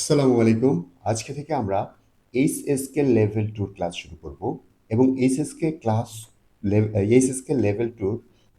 আসসালামু আলাইকুম। আজকে থেকে আমরা এইচ এইচএসকে লেভেল টুর ক্লাস শুরু করব এবং এইচএসকে ক্লাস এইচএসকে লেভেল টুর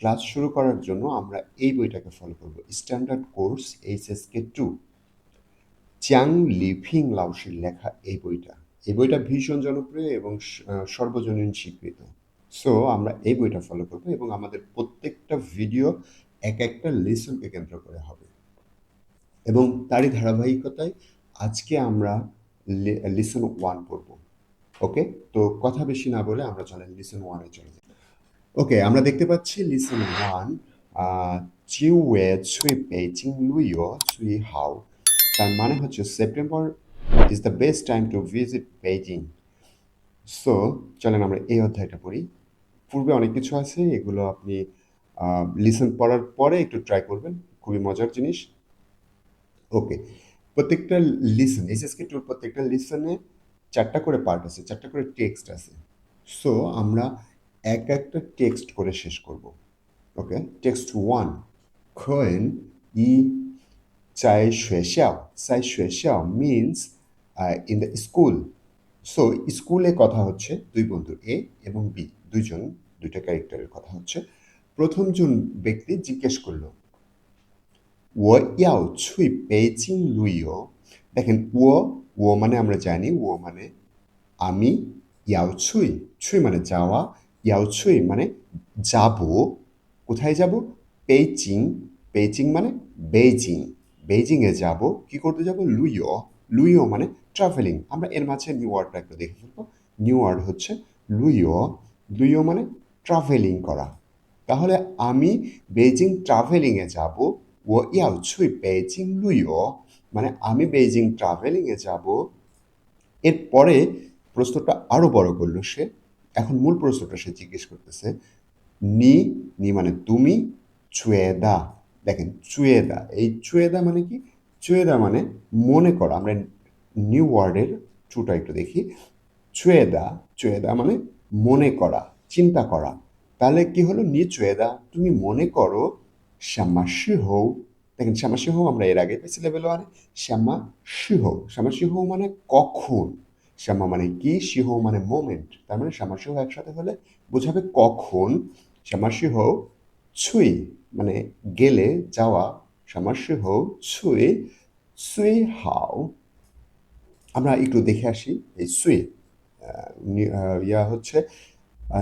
ক্লাস শুরু করার জন্য আমরা এই বইটাকে ফলো করব। Standard course HSK two Chang living লাউসির লেখা এই বইটা। এই বইটা ভীষণ জনপ্রিয় এবং সর্বজনীন স্বীকৃত। সো আমরা এই বইটা ফলো করব এবং আমাদের প্রত্যেকটা ভিডিও এক একটা লেসনকে কেন্দ্র করে হবে। এবং তারই ধারাবাহিকতায় আজকে আমরা লিসন ওয়ান পড়ব। ওকে তো কথা বেশি না বলে আমরা চলেন লিসন ওয়ানে চলে যাই। ওকে আমরা দেখতে পাচ্ছি লিসন ওয়ান চিউ ওয়ে ছুই পেচিং লুইও ছুই হাও তার মানে হচ্ছে September is the best time to visit Beijing so চলেন আমরা এই অধ্যায়টা পড়ি। পূর্বে অনেক কিছু আছে, এগুলো আপনি লিসন পড়ার পরে একটু ট্রাই করবেন। খুবই মজার জিনিস। ওকে প্রত্যেকটা লিসন এইচএসকে টুর প্রত্যেকটা লিসনে চারটা করে পার্ট আছে, চারটা করে টেক্সট আছে। সো আমরা এক একটা টেক্সট করে শেষ করব। ওকে টেক্সট ওয়ান খোয়েন ই চাই শুয়েশাও চাই শুয়েশাও means in the school so স্কুলে কথা হচ্ছে দুই বন্ধু এ এবং বি দুইজন, দুইটা ক্যারেক্টারের কথা হচ্ছে। প্রথমজন ব্যক্তি জিজ্ঞেস করল ও ইয়াও ছুই পেইচিং লুইও দেখেন ও ও মানে আমরা জানি ও মানে আমি ইয়াও ছুই ছুই মানে যাওয়া ইয়াও ছুই মানে যাব কোথায় যাব পেইচিং পেইচিং মানে বেইজিং বেইজিংয়ে যাব কি করতে যাব লুইও লুইও মানে ট্রাভেলিং আমরা এর মাঝে নিউ ওয়ার্ডটা একটু দেখে ফেলব নিউ ওয়ার্ড হচ্ছে লুইও লুইও মানে ট্রাভেলিং করা তাহলে আমি বেজিং ট্রাভেলিংয়ে যাব ও ইয়াও ছুই বেইজিং লুইও মানে আমি বেইজিং ট্রাভেলিংয়ে যাব। এরপরে প্রশ্নটা আরও বড় করল সে। এখন মূল প্রশ্নটা সে জিজ্ঞেস করতেছে, নি নি মানে তুমি? চুয়েদা। দেখেন, চুয়েদা। এই চুয়েদা মানে কি? চুয়েদা মানে মনে করা। আমরা নিউ ওয়ার্ডের চুটা একটু দেখি। চুয়েদা চুয়েদা মানে মনে করা, চিন্তা করা। তাহলে কি হলো? নি, চুয়েদা, তুমি মনে করো শ্যামা হও দেখেন শ্যামা আমরা এর আগে পেয়েছি লেভেল ওয়ানে শ্যামা হও শ্যামা মানে কখন? শ্যামা মানে কি? সিংহ মানে মোমেন্ট তার মানে শ্যামা একসাথে হলে বোঝাবে কখন। শ্যামা সিংহ ছুই মানে গেলে যাওয়া। শ্যামা সিংহ ছুই সুই হাও। আমরা একটু দেখে আসি এই সুই ইয়া হচ্ছে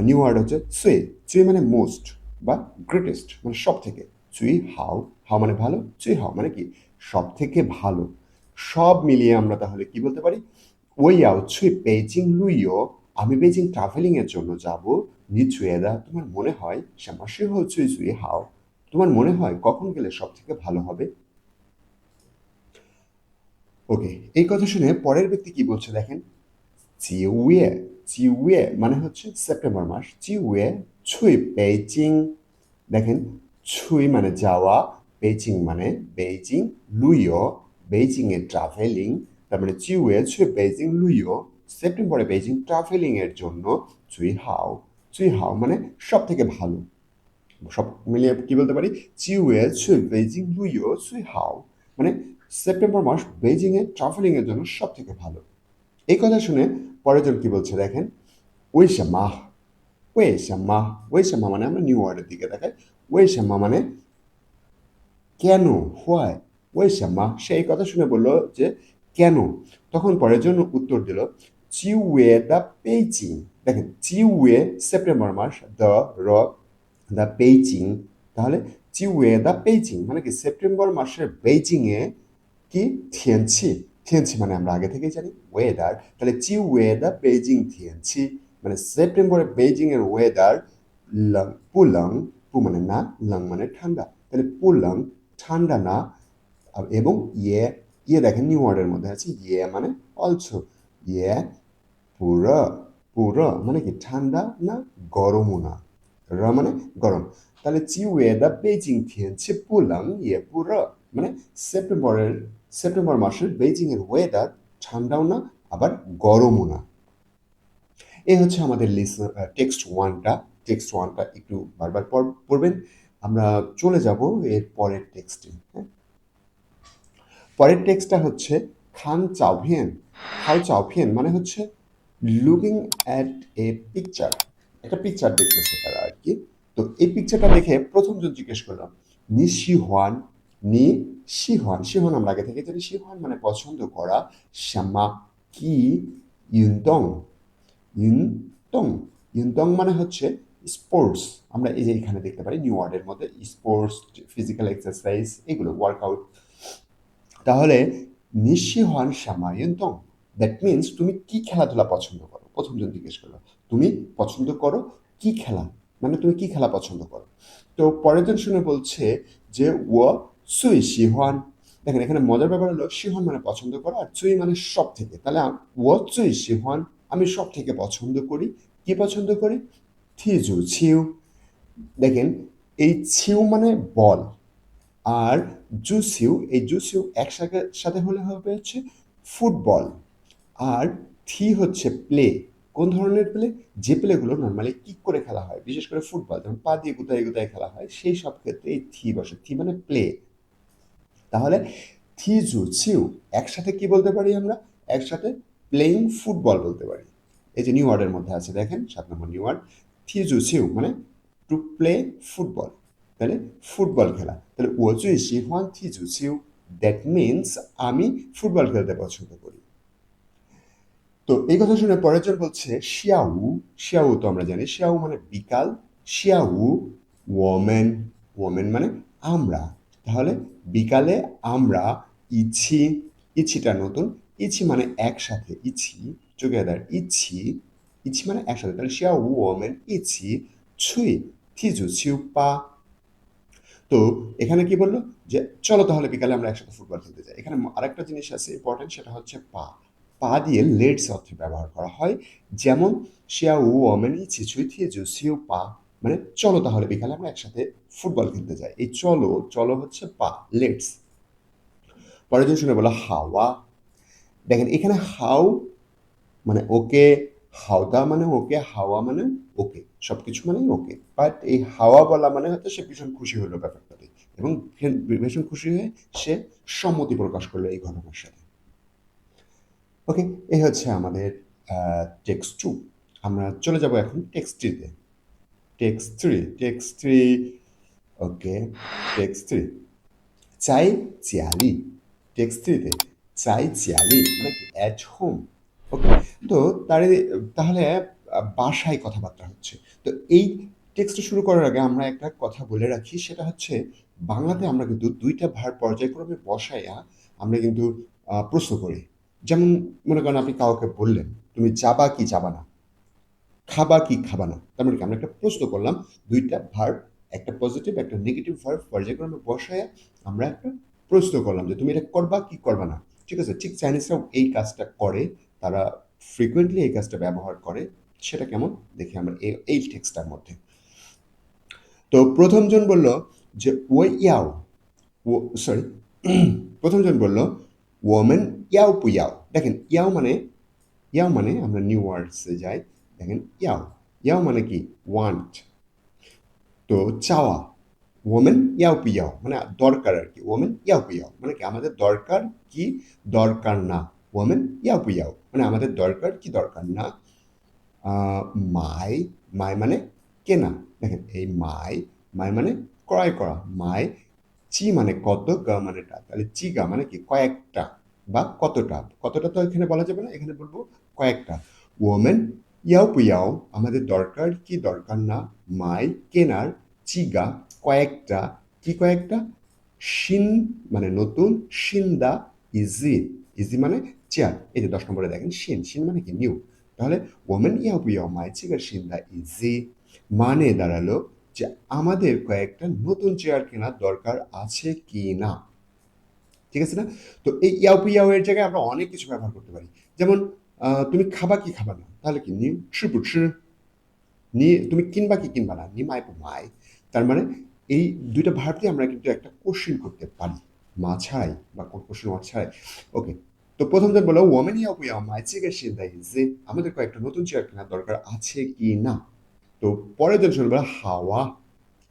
নিউ ওয়ার্ড হচ্ছে সুই সুই মানে মোস্ট বা গ্রেটেস্ট মানে সব থেকে চুই হাও হাও মানে ভালো, চুই হাও মানে কি? সব থেকে ভালো। সব মিলিয়ে আমরা তাহলে কি বলতে পারি? ওই আও ছুই বেজিং লুইও আমি বেজিং ট্রাভেলিং এর জন্য যাব। নি নিচুয়েদা তোমার মনে হয় শ্যামাসি হল চুই চুই হাও? তোমার মনে হয় কখন গেলে সব থেকে ভালো হবে? ওকে, এই কথা শুনে পরের ব্যক্তি কি বলছে দেখেন? চিউয়ে চিউয়ে মানে হচ্ছে সেপ্টেম্বর মাস। চিউয়ে ছুই বেজিং দেখেন ছুই মানে যাওয়া বেজিং মানে বেজিং লুইও বেজিং এ ট্রাভেলিং তার মানে চিউয়ে ছুই বেজিং লুইও সেপ্টেম্বরে বেজিং ট্রাভেলিং এর জন্য চুই হাও চুই হাও মানে সব থেকে ভালো সব মিলিয়ে কি বলতে পারি চিউয়ে ছুই বেজিং লুইও চুই হাও মানে সেপ্টেম্বর মাস বেজিং এ ট্রাভেলিং এর জন্য সব থেকে ভালো এই কথা শুনে পরের জন কি বলছে দেখেন? ওই মা ওই মা ওই মা মানে আমরা নিউ ওয়ার্ডের দিকে দেখাই। ওই মা মানে কেন? হোয়াই ওই মা সে এই কথা শুনে বলল যে, কেন? তখন পরের জন্য উত্তর দিল চিউয়ে দ্য পেইচিং দেখেন চিউয়ে সেপ্টেম্বর মাস দ্য র দ্য পেইচিং তাহলে চিউয়ে দ্য পেইচিং মানে কি সেপ্টেম্বর মাসের বেইজিংয়ে কি থিয়েনছি থিয়েনছি মানে আমরা আগে থেকেই জানি ওয়েদার তাহলে চি ওয়েদার বেজিং থিয়েনছি মানে সেপ্টেম্বরে বেজিং এর ওয়েদার লং, পুলং। পু মানে না লং মানে ঠান্ডা তাহলে পু পুলং ঠান্ডা না এবং ইয়ে ইয়ে দেখেন নিউ ওয়ার্ডের মধ্যে আছে ইয়ে মানে অলসো ইয়ে পুরো পুরো মানে কি ঠান্ডা না গরমও না র মানে গরম তাহলে চি ওয়েদার বেজিং থিয়েনছি পুলং ইয়ে পুরো মানে সেপ্টেম্বরের সেপ্টেম্বর মাসের বেজিং এর ওয়েদার ঠান্ডাও না আবার গরমও না এই হচ্ছে আমাদের টেক্সট ওয়ানটা টেক্সট ওয়ানটা একটু বারবার পড়- পড়বেন। আমরা চলে যাব এর পরের টেক্সটে হ্যাঁ? পরের টেক্সটটা হচ্ছে, খান চাওভিয়েন খাও চাওভিয়েন মানে হচ্ছে লুকিং অ্যাট এ পিকচার একটা পিকচার দেখতেছে তারা আর কি। তো এই পিকচারটা দেখে প্রথম প্রথমজন জিজ্ঞেস করলাম নি শি শিহান নি শিহান শিহান আমরা আগে থেকে জানি শিহান মানে পছন্দ করা শ্যামা কি ইউনতং? ইউনতং। ইউনতং মানে হচ্ছে স্পোর্টস আমরা এই যে এখানে দেখতে পারি নিউ ওয়ার্ডের মধ্যে স্পোর্টস ফিজিক্যাল এক্সারসাইজ এগুলো ওয়ার্কআউট তাহলে নিঃসিহান শ্যামায়ন্তং দ্যাট মিনস তুমি কি খেলাধুলা পছন্দ করো? প্রথম প্রথমজন জিজ্ঞেস করল, তুমি পছন্দ করো কি খেলা? মানে তুমি কি খেলা পছন্দ করো? তো পরের জন শুনে বলছে যে ও সুই শিহান দেখেন, এখানে মজার ব্যাপার হলো শিহান মানে পছন্দ করো আর চুই মানে সব থেকে তাহলে ও চুই শিহান আমি সব থেকে পছন্দ করি, কি পছন্দ করি? থিজু ছিউ। দেখেন, এই ছিউ মানে বল, আর জুসিউ এই জুসিউ একসাথে, সাথে হলে হবে হচ্ছে ফুটবল, আর থি হচ্ছে প্লে। কোন ধরনের প্লে? যে প্লেগুলো নর্মালি কিক করে খেলা হয়, বিশেষ করে ফুটবল, যেমন পা দিয়ে গুতায় গুতায় খেলা হয়, সেই সব ক্ষেত্রে এই থি বসে, থি মানে প্লে। তাহলে থি জু ছিউ, একসাথে কি বলতে পারি আমরা? একসাথে প্লেইং ফুটবল বলতে পারি। এই যে নিউ ওয়ার্ডের মধ্যে আছে, দেখেন, সাত নম্বর নিউ ওয়ার্ড। থি জু ছিউ মানে টু প্লে ফুটবল তাহলে ফুটবল খেলা। তাহলে ও জুই শিহান থি জু ছিউ দ্যাট মিনস আমি ফুটবল খেলতে পছন্দ করি। তো এই কথা শুনে পরের জন বলছে, শিয়াউ শিয়াউ তো আমরা জানি, শিয়াউ মানে বিকাল, শিয়াউ ওমেন ওমেন মানে আমরা। তাহলে বিকালে আমরা ইছি, ইছিটা নতুন, ইছি মানে একসাথে, ইছি টুগেদার মানে ইছি ছুই থিজু ছিউ পা তো এখানে কি বলল? যে চলো তাহলে বিকালে আমরা একসাথে ফুটবল খেলতে যাই। এখানে আরেকটা জিনিস আছে ইম্পর্টেন্ট সেটা হচ্ছে পা। পা দিয়ে লেটস অর্থে ব্যবহার করা হয়। যেমন শিয়া উ অমেন ইছি ছুই থিয়ে জু সিউ পা মানে চলো তাহলে বিকালে আমরা একসাথে ফুটবল খেলতে যাই। এই চলো চলো হচ্ছে পা লেটস পরের দিন শুনে বলো হাওয়া। দেখেন এখানে হাউ মানে ওকে হাওদা মানে ওকে, হাওয়া মানে ওকে সব কিছু মানেই ওকে। বাট এই হাওয়া বলা মানে হয়তো সে ভীষণ খুশি হলো ব্যাপারটাতে এবং ভীষণ খুশি হয়ে সে সম্মতি প্রকাশ করল এই ঘটনার সাথে। ওকে এই হচ্ছে আমাদের টেক্সট টু আমরা চলে যাব এখন টেক্সট থ্রিতে text three text three okay text three চাই চিয়ালি টেক্সট থ্রিতে চাই চিয়ালি মানে অ্যাট হোম ওকে তো তার তাহলে, বাসায় কথাবার্তা হচ্ছে। তো এই টেক্সট শুরু করার আগে আমরা একটা কথা বলে রাখি, সেটা হচ্ছে বাংলাতে আমরা কিন্তু দুইটা ভার পর্যায়ক্রমে বসাইয়া আমরা কিন্তু প্রশ্ন করি। যেমন মনে করেন আপনি কাউকে বললেন, তুমি যাবা কি যাবা না? খাবা কি খাবা না? তার মানে আমরা একটা প্রশ্ন করলাম, দুইটা ভার্ব একটা পজিটিভ একটা নেগেটিভ ভার্ব পর্যায়ক্রমে বসায় আমরা একটা প্রশ্ন করলাম যে, তুমি এটা করবা কি করবা না? ঠিক আছে? ঠিক চাইনিজরাও এই কাজটা করে। তারা ফ্রিকুয়েন্টলি এই কাজটা ব্যবহার করে, সেটা কেমন? দেখি আমরা এই এই টেক্সটার মধ্যে। তো প্রথমজন বলল যে ও ইয়াও, ও সরি প্রথমজন বলল ওমেন ইয়াও পু ইয়াও। দেখেন, ইয়াও মানে ইয়াও মানে আমরা নিউ ওয়ার্ডসে যাই, দেখেন, ইয়াও। ইয়াও মানে কি? ওয়ান্ট তো চাওয়া ওমেন ইয়াও পু ইয়াও। মানে দরকার আর কি ওমেন ইয়াও পু ইয়াও। মানে কি? আমাদের দরকার কি? দরকার না। ওমেন ইয়াও পু ইয়াও মানে আমাদের দরকার কি দরকার? না। মাই মাই মানে কেনা। দেখেন, এই মাই মাই মানে ক্রয় করা। মাই, চি মানে কত, গা মানে তাহলে চি, গা মানে কি? কয়েকটা বা কতটা? কতটা তো এখানে বলা যাবে না। এখানে বলব কয়েকটা। ওমেন ইয়াও পুয়াও আমাদের দরকার কি দরকার? না। মাই, কেনার। চিগা কয়েকটা। কি কয়েকটা? শিন মানে নতুন। শিন্দা, ইজি। ইজি মানে চেয়ার এই যে দশ নম্বরে দেখেন শিন শিন মানে কি? নিউ তাহলে ওমেন পুয়াও মাই চিগার শিন্দা ইজি মানে দাঁড়াল যে আমাদের কয়েকটা নতুন চেয়ার কেনার দরকার আছে কি না? ঠিক আছে না? তো এই ইয়াও ইয়াও এর জায়গায় আমরা অনেক কিছু ব্যবহার করতে পারি। যেমন তুমি খাবা কি খাবা না? তাহলে কি? নি ছু ছু। নি, তুমি কিনবা কি কিনবা না? নি মাই মাই। তার মানে এই দুইটা ভার্ব দিয়ে আমরা কিন্তু একটা কোশ্চিন করতে পারি। মা ছাড়াই বা কোশ্চিন ওয়ার্ড ছাড়াই ওকে তো প্রথম জন বলো ওমেন ইয়াও ইয়াও মাই চিকে সিদ্ধাই যে আমাদের কয়েকটা নতুন চেয়ার কেনার দরকার আছে কি না? তো পরের জন শুনে বলো হাওয়া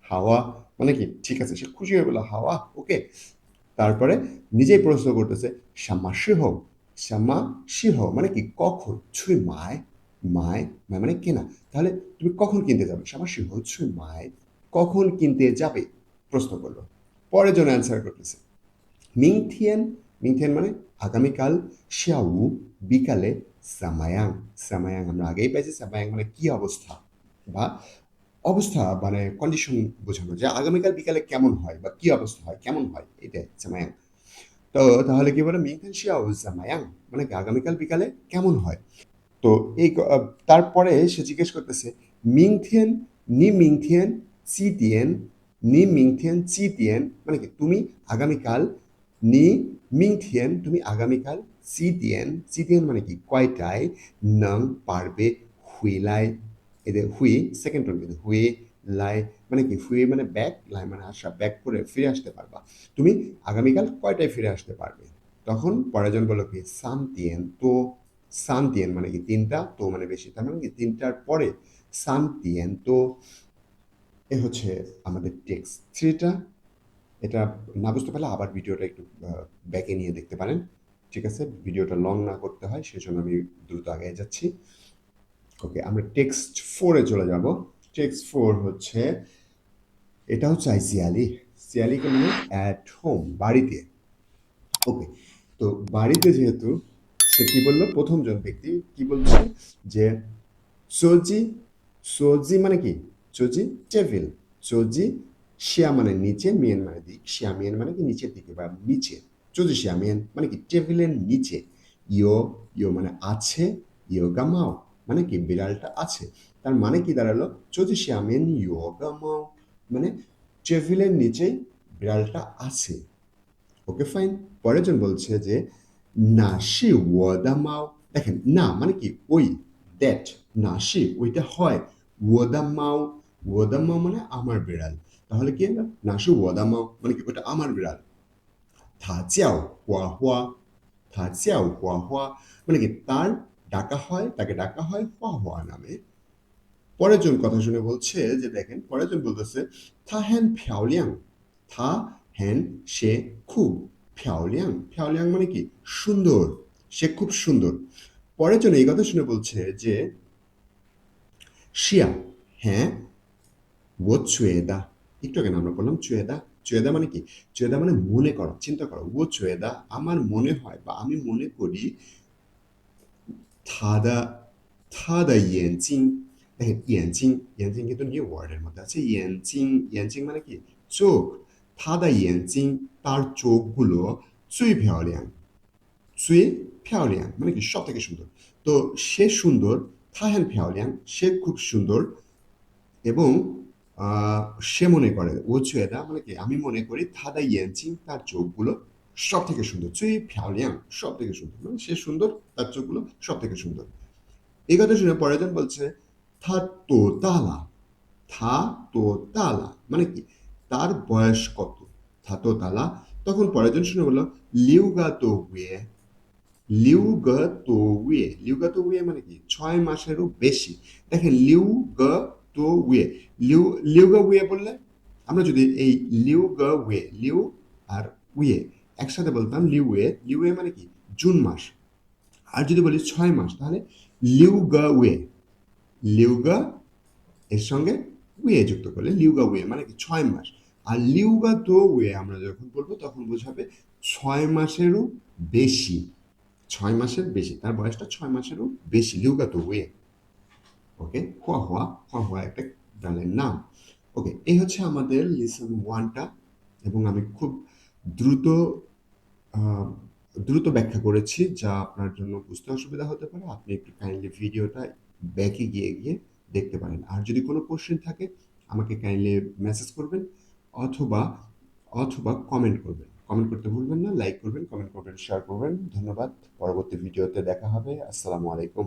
হাওয়া মানে কি? ঠিক আছে, সে খুশি হয়ে বলো হাওয়া, ওকে। তারপরে নিজেই প্রশ্ন করতেছে সামাসি হোক শ্যামা শিহ মানে কি? কখন? ছুই মায় মায় মায় মানে কেনা তাহলে তুমি কখন কিনতে যাবে? শ্যামা শিহ, ছুই মায়, কখন কিনতে যাবে? প্রশ্ন করল। পরের জন্য অ্যান্সার করতেছে মিংথিয়েন মিংথিয়েন মানে আগামীকাল শিয়াউ বিকালে সামায়াং। সামায়াং আমরা আগেই পাইছি, সামায়াং মানে কি অবস্থা বা অবস্থা মানে কন্ডিশন বোঝানো। যে আগামীকাল বিকালে কেমন হয় বা কি অবস্থা হয়, কেমন হয়, এটাই সামায়াং। তো তাহলে কি বলে মিংথেন শিয়াও সামায়াং মানে আগামীকাল বিকালে কেমন হয়? তো এই তারপরে সে জিজ্ঞেস করতেছে মিংথেন নি মিংথেন চি তিয়ান নি মিংথিয়েন চি তিয়ান মানে কি? তুমি আগামীকাল নি মিংথিয়েন তুমি আগামীকাল চি তিয়ান চি তিয়ান মানে কি? কয়টায় নং, পারবে হুইলাই এদের হুই সেকেন্ড টোন কিন্তু হুই, লাই মানে কি? হুই মানে ব্যাক লাই মানে আসা ব্যাক করে ফিরে আসতে পারবা। তুমি আগামীকাল কয়টায় ফিরে আসতে পারবে। তখন পরাজন বলল কি? সান তিয়ান তো সান তিয়ান মানে কি? তিনটা, তো মানে বেশি, তার মানে কি? তিনটার পরে সান তিয়ান তো এ হচ্ছে আমাদের টেক্সট থ্রিটা। এটা না বুঝতে পারলে আবার ভিডিওটা একটু ব্যাকে নিয়ে দেখতে পারেন। ঠিক আছে? ভিডিওটা লং না করতে হয়, সেজন্য আমি দ্রুত আগে যাচ্ছি। ওকে আমরা টেক্সট ফোরে চলে যাব। টেক্সট ফোর হচ্ছে, এটা হচ্ছে আই সিয়ালি সিয়ালিকে মানে অ্যাট হোম বাড়িতে। ওকে তো বাড়িতে যেহেতু, সে কী বলল? প্রথমজন ব্যক্তি কি বলছে? যে সোজি সোজি মানে কি? সোজি, টেবিল। সোজি শিয়া মানে নিচে মিয়েন মানে দিক শিয়া মিয়েন মানে কি নিচের দিকে বা নিচে? সোজি শিয়া মিয়েন মানে কি টেবিলের নিচে। ইয়ো ইয়ো মানে আছে ইয়ো গামাও মানে কি বিড়ালটা আছে। তার মানে কি দাঁড়াল? সোজি শিয়া মিয়েন ইয়ো গামাও মানে টেবিলের নিচেই বিড়ালটা আছে। ওকে ফাইন পরের জন বলছে যে, না, সি ওয়াদামাও দেখেন, না মানে কি ওই দ্যাট না, সি ওইটা হয়। ওয়াদামাও ওয়াদামাও মানে আমার বিড়াল। তাহলে কি হলো না সি ওয়াদামাও মানে কি? ওটা আমার বিড়াল। থা চিয়াও, হুয়া হুয়া। থা চিয়াও, হুয়া হুয়া। মানে কি? তার ডাকা হয়, তাকে ডাকা হয় হুয়া হুয়া নামে। পরের জন কথা শুনে বলছে যে, দেখেন পরের জন বলতেছে, থা হ্যান ফ্যাওলিয়াং থা হ্যান সে খুব ফ্যাওলিয়াং ফ্যাওলিয়াং মানে কি? সুন্দর। সে খুব সুন্দর। পরের জন এই কথা শুনে বলছে যে, শিয়া হ্যাঁ ও চুয়েদা একটু আগে আমরা বললাম চুয়েদা। চুয়েদা মানে কি? চুয়েদা মানে মনে করো, চিন্তা করো। ও চুয়েদা, আমার মনে হয় বা আমি মনে করি থাদা থাদা ইয়েনচিং দেখেন ইয়েনচিং ইয়েনচিং কিন্তু নিয়ে ওয়ার্ডের মধ্যে আছে। ইয়েনচিং ইয়েনচিং মানে কি? চোখ। থাদা ইয়েনচিং, তার চোখগুলো চুই ফেওয়ালিয়ান চুই ফেওয়ালিয়ান মানে কি? সব থেকে সুন্দর। তো সে সুন্দর, থাহেন ফেওয়ালিয়ান সে খুব সুন্দর এবং সে মনে করে, ও ওজুয়েদা মানে কি, আমি মনে করি থাদা ইয়েনচিং তার চোখগুলো সব থেকে সুন্দর, চুই ফ্যালিয়াং সব থেকে সুন্দর মানে সে সুন্দর, তার চোখগুলো সব থেকে সুন্দর। এই কথা শুনে পরেজন বলছে, থা তো তালা, থা তো তালা মানে কি, তার বয়স কত? থা তো তালা তখন পরেজন শুনে বলল লিউগা তো ওয়ে লিউ গ তো ওয়ে লিউ গা তো ওয়ে মানে কি, ছয় মাসেরও বেশি। দেখেন, লিউ গ তো উয়ে লিউ লিউগা উয়ে বললে? আমরা যদি এই লিউগা উয়ে লিউ আর উয়ে একসাথে বলতাম, লিউয়ে লিউয়ে মানে কি? জুন মাস। আর যদি বলি ছয় মাস, তাহলে লিউগা ওয়ে লিউগা এর সঙ্গে ওয়ে যুক্ত করলে লিউগা ওয়ে মানে কি? ছয় মাস। আর লিউগা তো ওয়ে আমরা যখন বলব, তখন বোঝাবে ছয় মাসেরও বেশি। ছয় মাসের বেশি। তার বয়সটা ছয় মাসেরও বেশি। লিউগা তো ওয়ে ওকে হওয়া হওয়া হওয়া হওয়া একটা ব্র্যান্ডের নাম। ওকে এই হচ্ছে আমাদের লিসন ওয়ানটা এবং আমি খুব দ্রুত দ্রুত ব্যাখ্যা করেছি যা আপনার জন্য বুঝতে অসুবিধা হতে পারে। আপনি একটু কাইন্ডলি ভিডিওটা ব্যাকে গিয়ে গিয়ে দেখতে পারেন। আর যদি কোনো কোশ্চেন থাকে, আমাকে কাইন্ডলি মেসেজ করবেন অথবা অথবা কমেন্ট করবেন। কমেন্ট করতে ভুলবেন না লাইক করবেন কমেন্ট করবেন শেয়ার করবেন। ধন্যবাদ। পরবর্তী ভিডিওতে দেখা হবে। আসসালামু আলাইকুম।